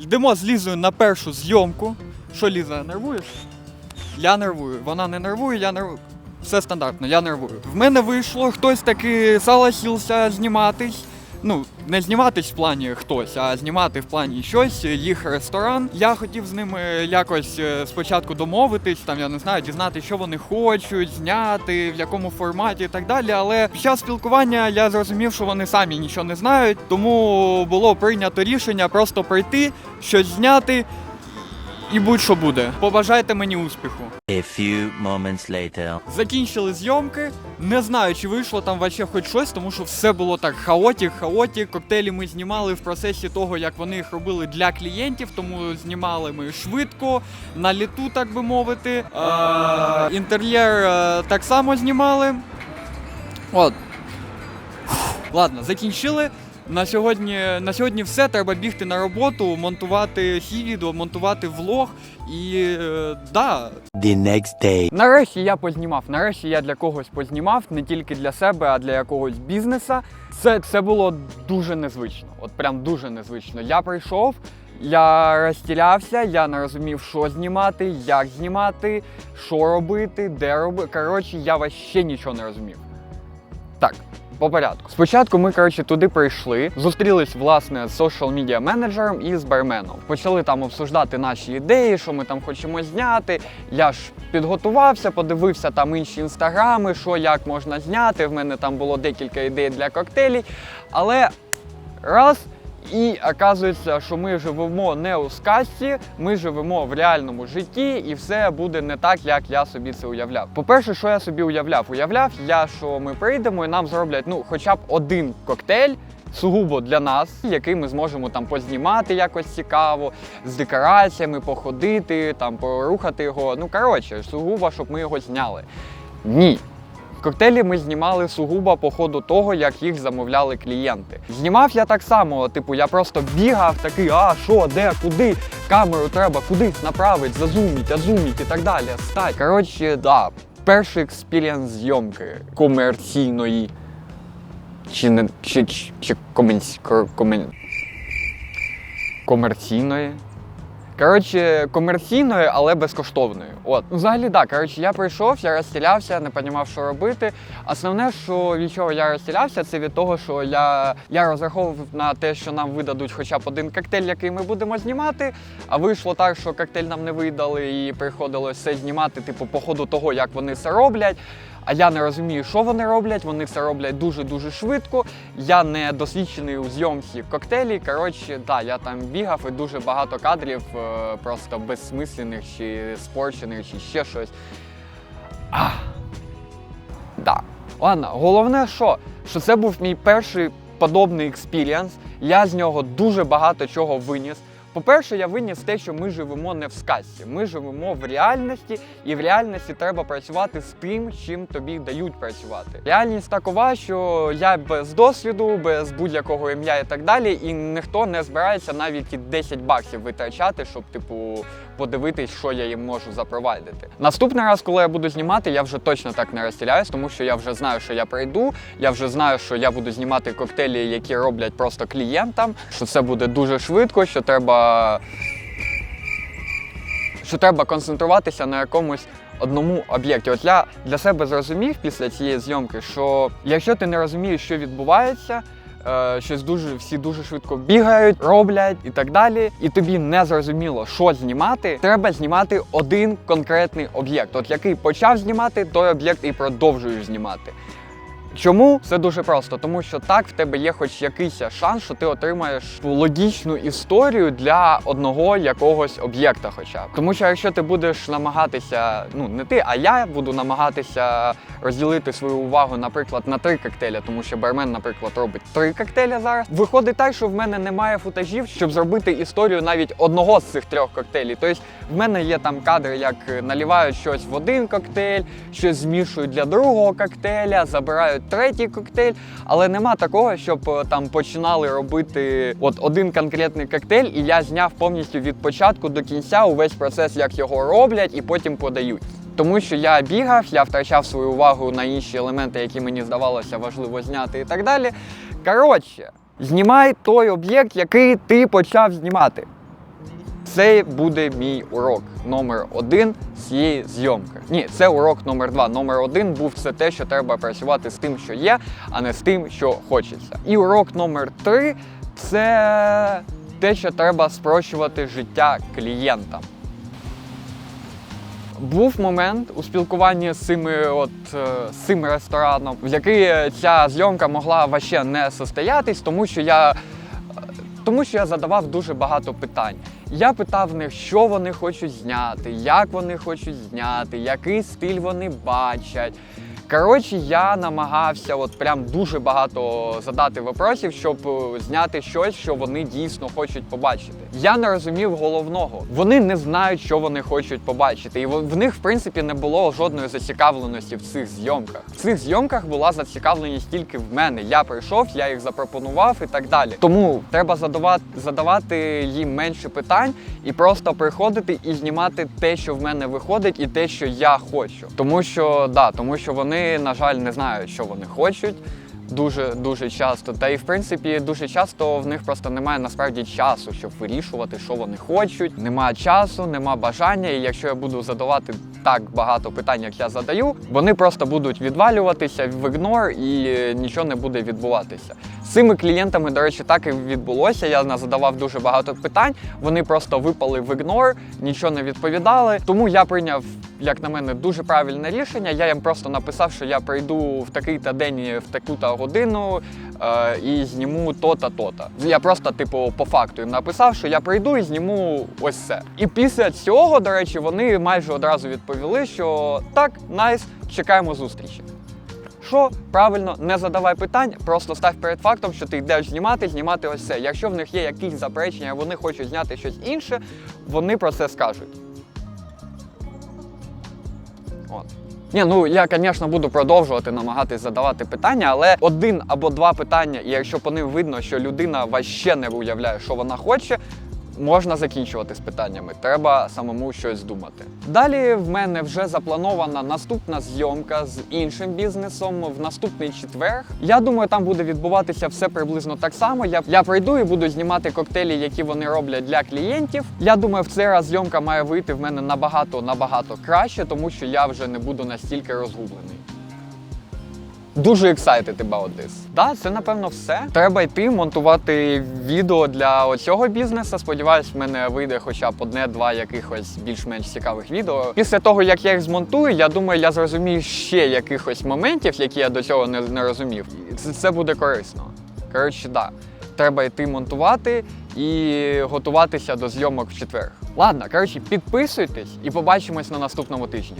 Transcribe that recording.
Йдемо з Лізою на першу зйомку. Що, Ліза, нервуєш? Я нервую. Вона не нервує, я нервую. Все стандартно, я нервую. В мене вийшло, хтось таки согласився зніматись. Ну, не зніматись в плані хтось, а знімати в плані щось, їх ресторан. Я хотів з ними якось е, спочатку домовитись, там я не знаю, дізнати, що вони хочуть, зняти, в якому форматі і так далі. Але під час спілкування я зрозумів, що вони самі нічого не знають, тому було прийнято рішення просто прийти, щось зняти і будь-що буде. Побажайте мені успіху. A few moments later. Закінчили зйомки. Не знаю, чи вийшло там вообще хоч щось, тому що все було так хаотік, хаотік. Коктейлі ми знімали в процесі того, як вони їх робили для клієнтів, тому знімали ми швидко, на літу, так би мовити. Інтер'єр е, так само знімали. От. Ладно, закінчили. На сьогодні, на сьогодні все. Треба бігти на роботу, монтувати хі відео, монтувати влог. І е, да, The next day. Нарешті я познімав. Нарешті я для когось познімав, не тільки для себе, а для якогось бізнеса. Це, це було дуже незвично. От прям дуже незвично. Я прийшов, я розтілявся, я не розумів, що знімати, як знімати, що робити, де робити. Коротше, я вообще нічого не розумів. По порядку. Спочатку ми, коротше, туди прийшли, зустрілись власне з social media менеджером і з барменом. Почали там обсуждати наші ідеї, що ми там хочемо зняти. Я ж підготувався, подивився там інші інстаграми, що як можна зняти. В мене там було декілька ідей для коктейлів. Але раз. І оказується, що ми живемо не у сказці, ми живемо в реальному житті, і все буде не так, як я собі це уявляв. По-перше, що я собі уявляв? Уявляв я, що ми прийдемо і нам зроблять ну, хоча б один коктейль. Сугубо для нас, який ми зможемо там познімати якось цікаво, з декораціями, походити, там порухати його. Ну коротше, сугубо, щоб ми його зняли. Ні, Коктейлі ми знімали сугубо по ходу того, як їх замовляли клієнти. Знімав я так само, типу, я просто бігав такий, а що, де, куди, камеру треба кудись направити, зазуміть, азуміть і так далі. Стать. Коротше, да, перший експірієнс зйомки комерційної. Чи не чи, чи, чи коменс, кор- комен, комерційної. Коротше, комерційної, але безкоштовної. От. Ну, взагалі, так. Коротше, я прийшов, я розстілявся, не розумів, що робити. Основне, що від чого я розстілявся, це від того, що я, я розраховував на те, що нам видадуть хоча б один коктейль, який ми будемо знімати. А вийшло так, що коктейль нам не видали, і приходилось все знімати, типу, по ходу того, як вони це роблять. А я не розумію, що вони роблять. Вони все роблять дуже-дуже швидко. Я не досвідчений у зйомці коктейлі. Коротше, да, я там бігав і дуже багато кадрів е, просто безсмислених чи спорчених, чи ще щось. А, да. Ладно, головне, що? Що це був мій перший подобний експірієнс. Я з нього дуже багато чого виніс. По-перше, я виніс те, що ми живемо не в сказці. Ми живемо в реальності, і в реальності треба працювати з тим, чим тобі дають працювати. Реальність такова, що я без досвіду, без будь-якого ім'я і так далі, і ніхто не збирається навіть і 10 баксів витрачати, щоб, типу, подивитись, що я їм можу запровадити. Наступний раз, коли я буду знімати, я вже точно так не розстріляюсь, тому що я вже знаю, що я прийду. Я вже знаю, що я буду знімати коктейлі, які роблять просто клієнтам, що це буде дуже швидко, що треба. Що треба концентруватися на якомусь одному об'єкті. От я для себе зрозумів після цієї зйомки, що якщо ти не розумієш, що відбувається, е, щось дуже всі дуже швидко бігають, роблять і так далі, і тобі не зрозуміло, що знімати, треба знімати один конкретний об'єкт. От який почав знімати, той об'єкт і продовжуєш знімати. Чому? Це дуже просто, тому що так в тебе є хоч якийсь шанс, що ти отримаєш логічну історію для одного якогось об'єкта, хоча б. Тому що якщо ти будеш намагатися, ну не ти, а я буду намагатися розділити свою увагу, наприклад, на три коктейля, тому що бармен, наприклад, робить три коктейля зараз. Виходить так, що в мене немає футажів, щоб зробити історію навіть одного з цих трьох коктейлів. Тобто в мене є там кадри, як наливають щось в один коктейль, щось змішують для другого коктейля, забирають третій коктейль, але нема такого, щоб е, там починали робити от один конкретний коктейль, і я зняв повністю від початку до кінця увесь процес, як його роблять, і потім подають. Тому що я бігав, я втрачав свою увагу на інші елементи, які мені здавалося важливо зняти, і так далі. Коротше, знімай той об'єкт, який ти почав знімати. Це буде мій урок номер один з цієї зйомки. Ні, це урок номер два. Номер один був це те, що треба працювати з тим, що є, а не з тим, що хочеться. І урок номер три це те, що треба спрощувати життя клієнтам. Був момент у спілкуванні з цими, от, е, з цим рестораном, в який ця зйомка могла ваще не состоятись, тому що я. Тому що я задавав дуже багато питань. Я питав них, що вони хочуть зняти, як вони хочуть зняти, який стиль вони бачать. Коротше, я намагався от прям дуже багато задати випросів, щоб е, зняти щось, що вони дійсно хочуть побачити. Я не розумів головного. Вони не знають, що вони хочуть побачити. І в них, в принципі, не було жодної зацікавленості в цих зйомках. В цих зйомках була зацікавленість тільки в мене. Я прийшов, я їх запропонував і так далі. Тому треба задавати, задавати їм менше питань і просто приходити і знімати те, що в мене виходить, і те, що я хочу. Тому що да, тому що вони, на жаль, не знають, що вони хочуть. Дуже дуже часто. Та і в принципі дуже часто в них просто немає насправді часу, щоб вирішувати, що вони хочуть. Нема часу, нема бажання. І якщо я буду задавати так багато питань, як я задаю, вони просто будуть відвалюватися в ігнор і нічого не буде відбуватися. З цими клієнтами, до речі, так і відбулося. Я задавав дуже багато питань. Вони просто випали в ігнор, нічого не відповідали. Тому я прийняв, як на мене, дуже правильне рішення. Я їм просто написав, що я прийду в такий-то день, в таку-то годину е, і зніму то-та, то-та. Я просто, типу, по факту їм написав, що я прийду і зніму ось це. І після цього, до речі, вони майже одразу відповіли, що так, найс, чекаємо зустрічі. Що правильно, не задавай питань, просто став перед фактом, що ти йдеш знімати, знімати ось це. Якщо в них є якісь заперечення, вони хочуть зняти щось інше, вони про це скажуть. От. Ні, ну я, звісно, буду продовжувати намагатись задавати питання, але один або два питання, і якщо по ним видно, що людина ваще не уявляє, що вона хоче, можна закінчувати з питаннями. Треба самому щось думати. Далі в мене вже запланована наступна зйомка з іншим бізнесом в наступний четвер. Я думаю, там буде відбуватися все приблизно так само. Я, я прийду і буду знімати коктейлі, які вони роблять для клієнтів. Я думаю, в цей раз зйомка має вийти в мене набагато набагато краще, тому що я вже не буду настільки розгублений. Дуже excited about this. Да, це напевно все. Треба йти монтувати відео для оцього бізнесу. Сподіваюсь, в мене вийде хоча б одне-два якихось більш-менш цікавих відео. Після того, як я їх змонтую, я думаю, я зрозумію ще якихось моментів, які я до цього не, не розумів. Це, це буде корисно. Коротше, да. Треба йти монтувати і готуватися до зйомок в четвер. Ладно, коротше, підписуйтесь і побачимось на наступному тижні.